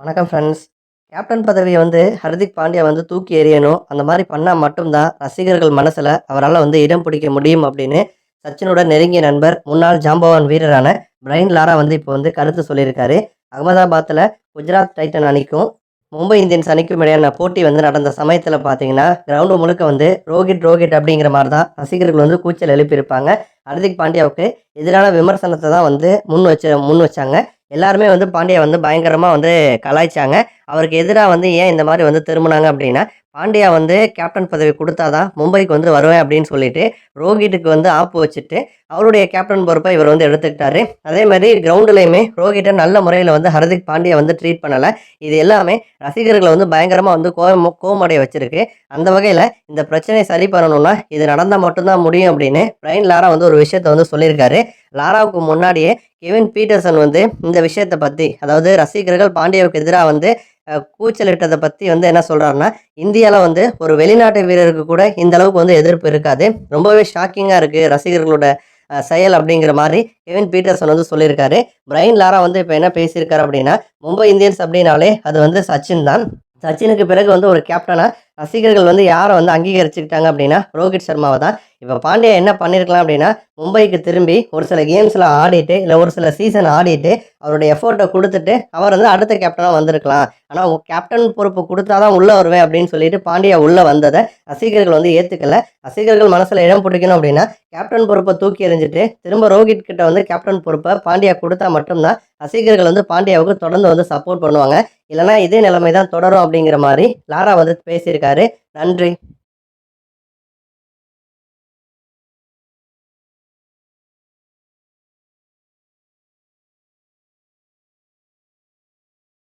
வணக்கம் friends captain பதவியை வந்து ஹர்திக் பாண்டியா வந்து தூக்கி எறியணும். அந்த மாதிரி பண்ணால் மட்டும்தான் ரசிகர்கள் மனசில் அவரால் வந்து இடம் பிடிக்க முடியும் அப்படின்னு சச்சினோட நெருங்கிய நண்பர் முன்னாள் ஜாம்பவான் வீரரான பிரைன் லாரா வந்து இப்போ வந்து கருத்து சொல்லியிருக்காரு. அகமதாபாத்தில் குஜராத் டைட்டன் அணிக்கும் மும்பை இந்தியன்ஸ் அணிக்கும் இடையான போட்டி வந்து நடந்த சமயத்தில் பார்த்தீங்கன்னா கிரவுண்டு முழுக்க வந்து ரோஹித் ரோஹித் அப்படிங்கிற மாதிரி தான் ரசிகர்கள் வந்து கூச்சல் எழுப்பியிருப்பாங்க. ஹர்திக் பாண்டியாவுக்கு எதிரான விமர்சனத்தை தான் வந்து முன் வச்ச முன் வச்சாங்க. எல்லாருமே வந்து பாண்டியை வந்து பயங்கரமாக வந்து கலாய்ச்சாங்க. அவருக்கு எதிராக வந்து ஏன் இந்த மாதிரி வந்து திரும்பினாங்க அப்படின்னா பாண்டியா வந்து கேப்டன் பதவி கொடுத்தாதான் மும்பைக்கு வந்து வருவேன் அப்படின்னு சொல்லிட்டு ரோஹிட்டுக்கு வந்து ஆப்பு வச்சுட்டு அவருடைய கேப்டன் பொறுப்பை இவர் வந்து எடுத்துக்கிட்டாரு. அதே மாதிரி கிரவுண்டுலையுமே ரோஹிட்டை நல்ல முறையில் வந்து ஹர்திக் பாண்டியா வந்து ட்ரீட் பண்ணலை. இது எல்லாமே ரசிகர்களை வந்து பயங்கரமாக வந்து கோவம் கோவமடைய வச்சிருக்கு. அந்த வகையில் இந்த பிரச்சனையை சரி பண்ணணும்னா இது நடந்தால் மட்டும்தான் முடியும் அப்படின்னு பிரைன் லாரா வந்து ஒரு விஷயத்த வந்து சொல்லியிருக்காரு. லாராவுக்கு முன்னாடியே கெவின் பீட்டர்சன் வந்து இந்த விஷயத்தை பற்றி அதாவது ரசிகர்கள் பாண்டியாவுக்கு எதிராக வந்து கூச்சலிட்டதை பற்றி வந்து என்ன சொல்கிறாருன்னா இந்தியாவில் வந்து ஒரு வெளிநாட்டு வீரருக்கு கூட இந்த அளவுக்கு வந்து எதிர்ப்பு இருக்காது. ரொம்பவே ஷாக்கிங்காக இருக்குது ரசிகர்களோட செயல் அப்படிங்கிற மாதிரி கெவின் பீட்டர்சன் வந்து சொல்லியிருக்காரு. பிரைன் லாரா வந்து இப்போ என்ன பேசியிருக்காரு அப்படின்னா மும்பை இந்தியன்ஸ் அப்படின்னாலே அது வந்து சச்சின் தான். சச்சினுக்கு பிறகு வந்து ஒரு கேப்டனாக ரசிகர்கள் வந்து யாரை வந்து அங்கீகரிச்சுக்கிட்டாங்க அப்படின்னா ரோஹித் சர்மாவை தான். இப்போ பாண்டியா என்ன பண்ணியிருக்கலாம் அப்படின்னா மும்பைக்கு திரும்பி ஒரு சில கேம்ஸில் ஆடிட்டு இல்லை ஒரு சில சீசன் ஆடிட்டு அவருடைய எஃபோர்ட்டை கொடுத்துட்டு அவர் வந்து அடுத்த கேப்டனாக வந்திருக்கலாம். ஆனால் கேப்டன் பொறுப்பு கொடுத்தா தான் உள்ளே வருவேன் அப்படின்னு சொல்லிட்டு பாண்டியா உள்ளே வந்ததை ரசிகர்கள் வந்து ஏற்றுக்கல ரசிகர்கள் மனசில் இடம் பிடிக்கணும் அப்படின்னா கேப்டன் பொறுப்பை தூக்கி எறிஞ்சிட்டு திரும்ப ரோஹித் கிட்ட வந்து கேப்டன் பொறுப்பை பாண்டியா கொடுத்தா மட்டும்தான் ரசிகர்கள் வந்து பாண்டியாவுக்கு தொடர்ந்து வந்து சப்போர்ட் பண்ணுவாங்க. இல்லைனா இதே நிலைமை தான் தொடரும் அப்படிங்கிற மாதிரி லாரா வந்து பேசியிருக்காரு. நன்றி.